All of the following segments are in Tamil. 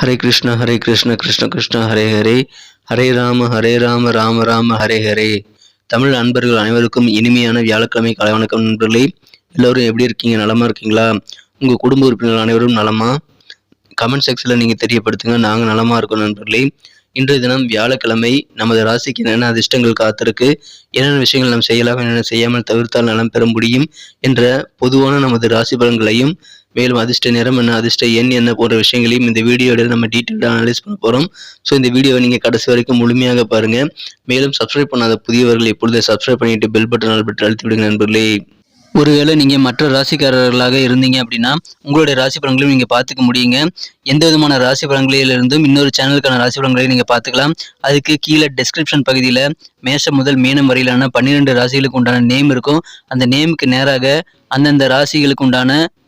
ஹரே கிருஷ்ண ஹரே கிருஷ்ண கிருஷ்ண கிருஷ்ண ஹரே ஹரே. ஹரே ராம ஹரே ராம ராம ராம ஹரே ஹரே. தமிழ் அன்பர்கள் அனைவருக்கும் இனிமையான வியாழக்கிழமை காலை வணக்கம் நண்பர்களே. எல்லோரும் எப்படி இருக்கீங்க? நலமா இருக்கீங்களா? உங்கள் குடும்ப உறுப்பினர்கள் அனைவரும் நலமா? கமெண்ட் செக்ஷனில் நீங்கள் தெரியப்படுத்துங்க. நாங்கள் நலமா இருக்கோம் நண்பர்களே. இன்றைய தினம் வியாழக்கிழமை நமது ராசிக்கு என்னென்ன அதிர்ஷ்டங்கள் காத்திருக்கு? என்னென்ன விஷயங்கள் நாம் செய்யலாம் என்னென்ன செய்யாமல் தவிர்த்தால் நலம் பெற முடியும் என்ற பொதுவான நமது ராசி பலன்களையும் மேலும் அதிர்ஷ்ட நிறம் என்ன அதிர்ஷ்ட எண் என்ன போன்ற விஷயங்களையும் இந்த வீடியோவில் நம்ம டீட்டெயிலாக அனலைஸ் பண்ண போகிறோம் ஸோ இந்த வீடியோவை நீங்கள் கடைசி வரைக்கும் முழுமையாக பாருங்கள் மேலும் சப்ஸ்கிரைப் பண்ணாத புதியவர்கள் இப்பொழுதே சப்ஸ்கிரைப் பண்ணிட்டு பெல் பட்டன் ஆல் பட்டன் அழுத்தி விடுங்க நண்பர்களே. ஒருவேளை நீங்கள் மற்ற ராசிக்காரர்களாக இருந்தீங்க அப்படின்னா உங்களுடைய ராசி பலன்களையும் நீங்கள் பார்த்துக்க முடியுங்க. எந்த விதமான ராசி பலன்களிலிருந்தும் இன்னொரு சேனலுக்கான ராசி பலன்களையும் நீங்கள் பார்த்துக்கலாம். அதுக்கு கீழே டெஸ்கிரிப்ஷன் பகுதியில் மேஷம் முதல் மீனம் வரையிலான பன்னிரெண்டு ராசிகளுக்கு உண்டான நேம் இருக்கும். அந்த நேமுக்கு நேராக அந்தந்த ராசிகளுக்கு உண்டான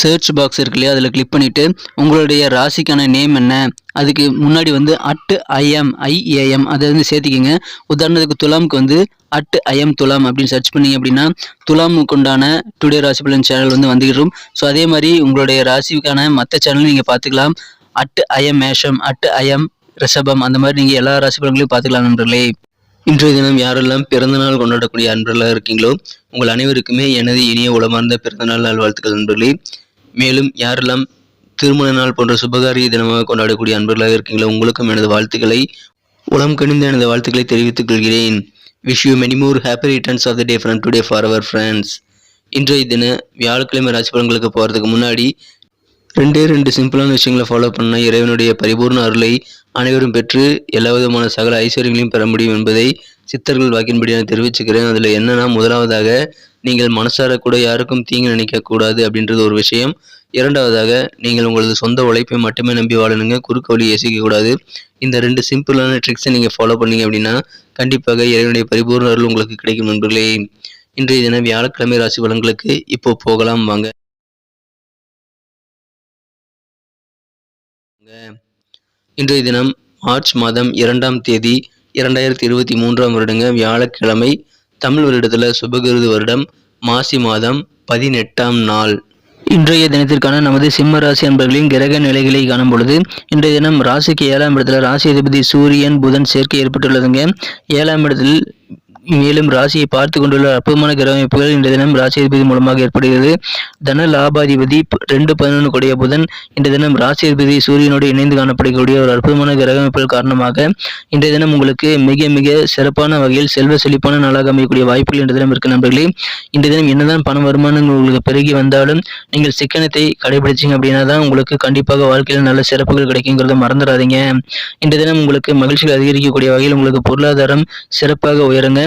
சர்ச் பாக்ஸ் இருக்கு இல்லையா? அதில் கிளிக் பண்ணிவிட்டு உங்களுடைய ராசிக்கான நேம் என்ன? அதுக்கு முன்னாடி வந்து அட் ஐஎம் ஐஏஎம் அதை வந்து சேர்த்திக்கிங்க. உதாரணத்துக்கு துலாமுக்கு வந்து அட் ஐஎம் துலாம் அப்படின்னு சர்ச் பண்ணிங்க அப்படின்னா துலாமுக்கு உண்டான டுடே ராசி பலன் சேனல் வந்து வந்துகிடும் ஸோ அதே மாதிரி உங்களுடைய ராசிக்கான மற்ற சேனலும் நீங்கள் பார்த்துக்கலாம். அட் ஐஎம் மேஷம் அட் ஐஎம் ரிஷபம் அந்த மாதிரி நீங்கள் எல்லா ராசி பலன்களையும் பார்த்துக்கலாம் நண்பர்களே. இன்றைய தினம் யாரெல்லாம் பிறந்தநாள் கொண்டாடக்கூடிய அன்பர்களாக இருக்கீங்களோ உங்கள் அனைவருக்குமே எனது இனிய உளமார்ந்த பிறந்தநாள் நல்வாழ்த்துக்கள் நண்பர்களே. மேலும் யாரெல்லாம் திருமண நாள் போன்ற சுபகாரிய தினமாக கொண்டாடக்கூடிய அன்பர்களாக இருக்கீங்களோ உங்களுக்கும் எனது வாழ்த்துக்களை உளம் கணிந்த எனது வாழ்த்துக்களை தெரிவித்துக் கொள்கிறேன். Wish you many more happy returns of the day from today for our friends இன்றைய தின வியாழக்கிழமை ராசி பலன்களுக்கு போகிறதுக்கு முன்னாடி ரெண்டே ரெண்டு சிம்பிளான விஷயங்களை ஃபாலோ பண்ண இறைவனுடைய பரிபூர்ண அருளை அனைவரும் பெற்று எல்லா விதமான சகல ஐஸ்வர்யங்களையும் பெற முடியும் என்பதை சித்தர்கள் வாக்கின்படி நான் தெரிவிச்சுக்கிறேன். அதில் என்னன்னா முதலாவதாக நீங்கள் மனசார கூட யாருக்கும் தீங்கு நினைக்கக்கூடாது அப்படின்றது ஒரு விஷயம். இரண்டாவதாக நீங்கள் உங்களது சொந்த உழைப்பை மட்டுமே நம்பி வாழணுங்க. குறுக்கு வழி யோசிக்கக்கூடாது இந்த ரெண்டு சிம்பிளான ட்ரிக்ஸை நீங்கள் ஃபாலோ பண்ணீங்க அப்படின்னா கண்டிப்பாக இறைவனுடைய பரிபூர்ண அருள் உங்களுக்கு கிடைக்கும் நண்பர்களே. இன்றைய தினம் வியாழக்கிழமை ராசி பலன்களுக்கு இப்போ போகலாம். வாங்க. இன்றைய தினம் மார்ச் மாதம் இரண்டாம் தேதி இரண்டாயிரத்தி இருபத்தி மூன்றாம் வருடங்க. வியாழக்கிழமை தமிழ் வருடத்தில் சுபகிருது வருடம் மாசி மாதம் பதினெட்டாம் நாள். இன்றைய தினத்திற்கான நமது சிம்ம ராசி அன்பர்களின் கிரக நிலைகளை காணும் பொழுது இன்றைய தினம் ராசிக்கு ஏழாம் இடத்துல ராசி அதிபதி சூரியன் புதன் சேர்க்கை ஏற்பட்டுள்ளதுங்க. ஏழாம் இடத்தில் மேலும் ராசியை பார்த்து கொண்டுள்ள அற்புதமான கிரக அமைப்புகள் இன்றைய தினம் ராசியதிபதி மூலமாக ஏற்படுகிறது. தன லாபாதிபதி ரெண்டு பதினொன்று கொடிய புதன் இன்றைய தினம் ராசியதிபதி சூரியனோடு இணைந்து காணப்படக்கூடிய ஒரு அற்புதமான கிரக அமைப்புகள் காரணமாக இன்றைய தினம் உங்களுக்கு மிக மிக சிறப்பான வகையில் செல்வ செழிப்பான நாளாக அமையக்கூடிய வாய்ப்புகள் இன்றைய தினம் இருக்கு நண்பர்களே. இன்றைய தினம் என்னதான் பண வருமானங்கள் உங்களுக்கு பெருகி வந்தாலும் நீங்கள் சிக்கனத்தை கடைபிடிச்சிங்க அப்படின்னா தான் உங்களுக்கு கண்டிப்பாக வாழ்க்கையில் நல்ல சிறப்புகள் கிடைக்குங்கிறத மறந்துடாதீங்க. இன்றைய தினம் உங்களுக்கு மகிழ்ச்சிகள் அதிகரிக்கக்கூடிய வகையில் உங்களுக்கு பொருளாதாரம் சிறப்பாக உயருங்க.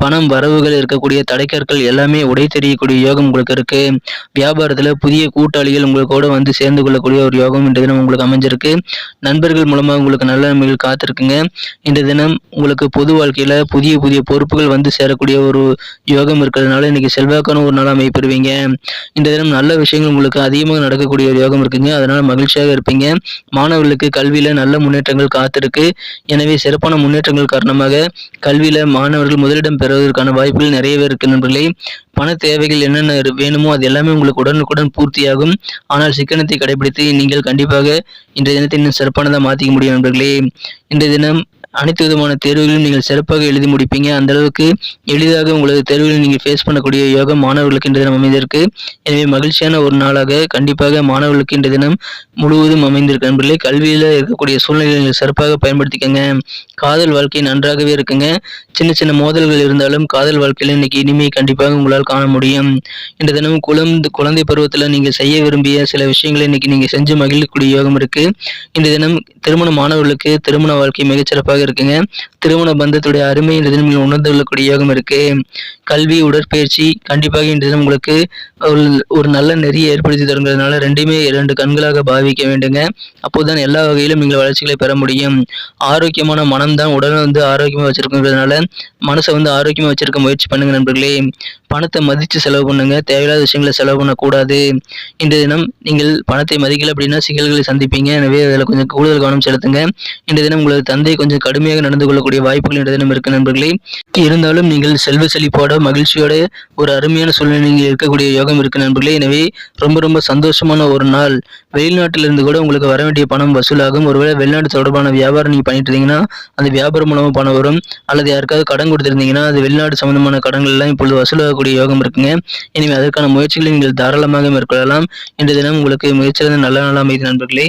பணம் வரவுகள் இருக்கக்கூடிய தடைக்கற்கள் எல்லாமே உடை தெரியக்கூடிய யோகம் உங்களுக்கு இருக்கு. வியாபாரத்தில் புதிய கூட்டாளிகள் உங்களுக்கு வந்து சேர்ந்து கொள்ளக்கூடிய ஒரு யோகம் இன்றைய தினம் உங்களுக்கு அமைஞ்சிருக்கு. நண்பர்கள் மூலமாக உங்களுக்கு நல்ல நன்மைகள் காத்திருக்குங்க. இன்றைய தினம் உங்களுக்கு பொது வாழ்க்கையில் புதிய புதிய பொறுப்புகள் வந்து சேரக்கூடிய ஒரு யோகம் இருக்கிறதுனால இன்னைக்கு செல்வாக்கான ஒரு நாள் அமைப்பெறுவீங்க இந்த தினம் நல்ல விஷயங்கள் உங்களுக்கு அதிகமாக நடக்கக்கூடிய ஒரு யோகம் இருக்குங்க. அதனால மகிழ்ச்சியாக இருப்பீங்க. மாணவர்களுக்கு கல்வியில் நல்ல முன்னேற்றங்கள் காத்திருக்கு. எனவே சிறப்பான முன்னேற்றங்கள் காரணமாக கல்வியில் மாணவர்கள் முதலிடம் பெற பெறுவதற்கான வாய்ப்புகள் நிறையவே இருக்கு நண்பர்களே. பண தேவைகள் என்னென்ன வேணுமோ அது எல்லாமே உங்களுக்கு உடனுக்குடன் பூர்த்தியாகும். ஆனால் சிக்கனத்தை கடைபிடித்து நீங்கள் கண்டிப்பாக இன்றைய தினத்தை இன்னும் சிறப்பானதாக மாற்றிக்க முடியும் நண்பர்களே. இன்றைய தினம் அனைத்து விதமான தேர்வுகளையும் நீங்கள் சிறப்பாக எழுதி முடிப்பீங்க. அந்த அளவுக்கு எளிதாக உங்களது தேர்வுகளை நீங்கள் ஃபேஸ் பண்ணக்கூடிய யோகம் மாணவர்களுக்கு இன்று தினம் அமைந்திருக்கு. எனவே மகிழ்ச்சியான ஒரு நாளாக கண்டிப்பாக மாணவர்களுக்கு இன்று தினம் முழுவதும் அமைந்திருக்கு. நண்பர்களே கல்வியில் இருக்கக்கூடிய சூழ்நிலைகளை நீங்கள் சிறப்பாக பயன்படுத்திக்கங்க. காதல் வாழ்க்கை நன்றாகவே இருக்குங்க. சின்ன சின்ன மோதல்கள் இருந்தாலும் காதல் வாழ்க்கையில் இன்னைக்கு இனிமையை கண்டிப்பாக உங்களால் காண முடியும். இன்று தினம் குழந்தை குழந்தை பருவத்தில் நீங்கள் செய்ய விரும்பிய சில விஷயங்களை இன்னைக்கு நீங்கள் செஞ்சு மகிழக்கூடிய யோகம் இருக்கு. இன்று தினம் திருமண மாணவர்களுக்கு திருமண வாழ்க்கை மிகச்சிறப்பாக இருக்குங்க. திருமண பந்தத்துடைய அருமை இந்த தினம் நீங்கள் உணர்ந்து கொள்ளக்கூடிய யோகம் இருக்கு. கல்வி உடற்பயிற்சி கண்டிப்பாக இந்த தினம் உங்களுக்கு ஒரு ஒரு நல்ல நெறியை ஏற்படுத்தி தருங்கிறதுனால ரெண்டுமே இரண்டு கண்களாக பாவிக்க வேண்டுங்க. அப்போதுதான் எல்லா வகையிலும் நீங்கள் வளர்ச்சிகளை பெற முடியும். ஆரோக்கியமான மனம் தான் உடலை வந்து ஆரோக்கியமாக வச்சிருக்குங்கிறதுனால மனசை வந்து ஆரோக்கியமாக வச்சிருக்க முயற்சி பண்ணுங்க நண்பர்களே. பணத்தை மதித்து செலவு பண்ணுங்க. தேவையில்லாத விஷயங்களை செலவு பண்ணக்கூடாது. இந்த தினம் நீங்கள் பணத்தை மதிக்கல அப்படின்னா சிக்கல்களை சந்திப்பீங்க. எனவே அதில் கொஞ்சம் கூடுதல் கவனம் செலுத்துங்க. இந்த தினம் உங்களது தந்தை கொஞ்சம் கடுமையாக நடந்து கொள்ளக்கூடிய வாய்ப்புகள் இன்றைய தினம் இருக்கு நண்பர்களே இருந்தாலும் நீங்கள் செல்வ செழிப்போட மகிழ்ச்சியோட ஒரு அருமையான சூழ்நிலை நீங்கள் இருக்கக்கூடிய யோகம் இருக்கு நண்பர்களே. எனவே ரொம்ப ரொம்ப சந்தோஷமான ஒரு நாள். வெளிநாட்டிலிருந்து கூட உங்களுக்கு வர வேண்டிய பணம் வசூலாகும். ஒருவேளை வெளிநாட்டு தொடர்பான வியாபாரம் நீங்கள் பண்ணிட்டு இருந்தீங்கன்னா அந்த வியாபாரம் மூலமாக பணம் வரும். அல்லது யாருக்காவது கடன் கொடுத்திருந்தீங்கன்னா அது வெளிநாடு சம்பந்தமான கடன்கள் எல்லாம் இப்பொழுது வசூலாகக்கூடிய யோகம் இருக்குங்க. எனவே அதற்கான முயற்சிகளை நீங்கள் தாராளமாக மேற்கொள்ளலாம். இன்றைய தினம் உங்களுக்கு முயற்சியிலிருந்து நல்ல நாள் அமைதி நண்பர்களே.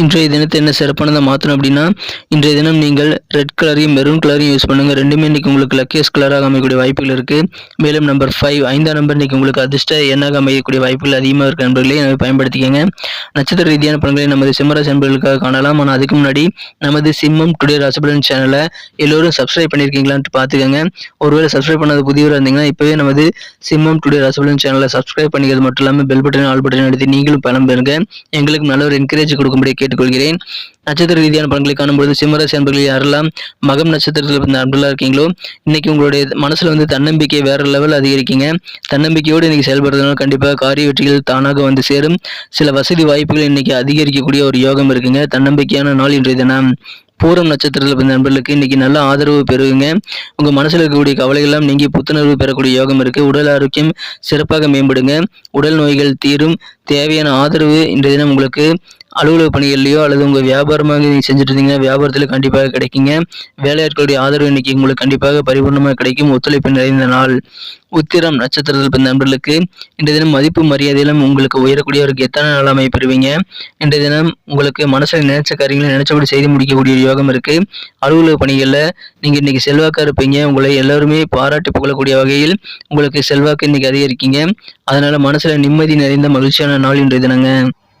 இன்றைய தினத்தை என்ன சிறப்பானதை மாற்றணும் அப்படின்னா இன்றைய தினம் நீங்கள் ரெட் கலரையும் மெரூன் கலரையும் யூஸ் பண்ணுங்க. ரெண்டுமே இன்றைக்கி உங்களுக்கு லக்கியஸ் கலராக அமையக்கூடிய வாய்ப்புகள் இருக்கு. மேலும் நம்பர் ஃபைவ் ஐந்தாம் நம்பர் இன்றைக்கி உங்களுக்கு அதிர்ஷ்ட எண்ணாக அமையக்கூடிய வாய்ப்புகள் அதிகமாக இருக்க நண்பர்களே. எனவே பயன்படுத்திக்கங்க. நட்சத்திர ரீதியான பலன்களை நமது சிம்மராசி நண்பர்களுக்காக காணலாம். ஆனால் அதுக்கு முன்னாடி நமது சிம்மம் டுடே ராசிபலன் சேனலை எல்லோரும் சப்ஸ்கிரைப் பண்ணியிருக்கீங்களான்ட்டு பார்த்துக்கோங்க. ஒருவேளை சப்ஸ்கிரைப் பண்ணாத புதியவராக இருந்தீங்கன்னா இப்போவே நமது சிம்மம் டுடே ராசிபலன் சேனலை சப்ஸ்கிரைப் பண்ணிக்கிறது மட்டும் இல்லாமல் பெல் பட்டன் ஆல் பட்டன் எடுத்து நீங்களும் பலம் பெறுங்க. எங்களுக்கு நல்ல ஒரு என்கரேஜ் கொடுக்கும்படி கேட்டுக்கொள்கிறேன். நட்சத்திர ரீதியான பலன்களை காணும்பொழுது சிம்மராசி அன்பர்கள் யாரெல்லாம் மகம் நட்சத்திரத்தில் பிறந்த இருக்கீங்களோ இன்னைக்கு உங்களுடைய மனசுல வந்து தன்னம்பிக்கை வேற லெவல் அதிகரிக்கீங்க. தன்னம்பிக்கையோடு இன்னைக்கு செயல்படுறதுனால கண்டிப்பாக காரிய வெற்றிகள் தானாக வந்து சேரும். சில வசதி வாய்ப்புகள் இன்னைக்கு அதிகரிக்கக்கூடிய ஒரு யோகம் இருக்குங்க. தன்னம்பிக்கையான நாள் இன்றைய தினம். பூரம் நட்சத்திரத்தில் பிறந்த நண்பர்களுக்கு இன்னைக்கு நல்ல ஆதரவு பெறுவீங்க. உங்க மனசில் இருக்கக்கூடிய கவலைகள்லாம் நீங்கி புத்துணர்வு பெறக்கூடிய யோகம் இருக்கு. உடல் ஆரோக்கியம் சிறப்பாக மேம்படுங்க. உடல் நோய்கள் தீரும். தேவையான ஆதரவு இன்றைய தினம் உங்களுக்கு அலுவலக பணிகள்லையோ அல்லது உங்கள் வியாபாரமாக நீங்கள் செஞ்சுட்டு இருந்தீங்கன்னா வியாபாரத்தில் கண்டிப்பாக கிடைக்குங்க. வேலையாட்களுடைய ஆதரவு இன்னைக்கு உங்களுக்கு கண்டிப்பாக பரிபூர்ணமாக கிடைக்கும். ஒத்துழைப்பு நிறைந்த நாள். உத்திரம் நட்சத்திரத்தில் பிறந்த நண்பர்களுக்கு இன்றைய தினம் மதிப்பு மரியாதையிலும் உங்களுக்கு உயரக்கூடிய ஒரு கெத்தான நாள் பெறுவீங்க இன்றைய தினம் உங்களுக்கு மனசில் நினைச்ச காரியங்களை நினைச்சபடி செய்து முடிக்கக்கூடிய யோகம் இருக்குது அலுவலக பணிகளில் நீங்கள் இன்றைக்கி செல்வாக்காக இருப்பீங்க. உங்களை எல்லாருமே பாராட்டி புகழக்கூடிய வகையில் உங்களுக்கு செல்வாக்கு இன்றைக்கி அதிகரிக்கீங்க. அதனால் மனசில் நிம்மதி நிறைந்த மகிழ்ச்சியான நாள் இன்றைய தினங்க.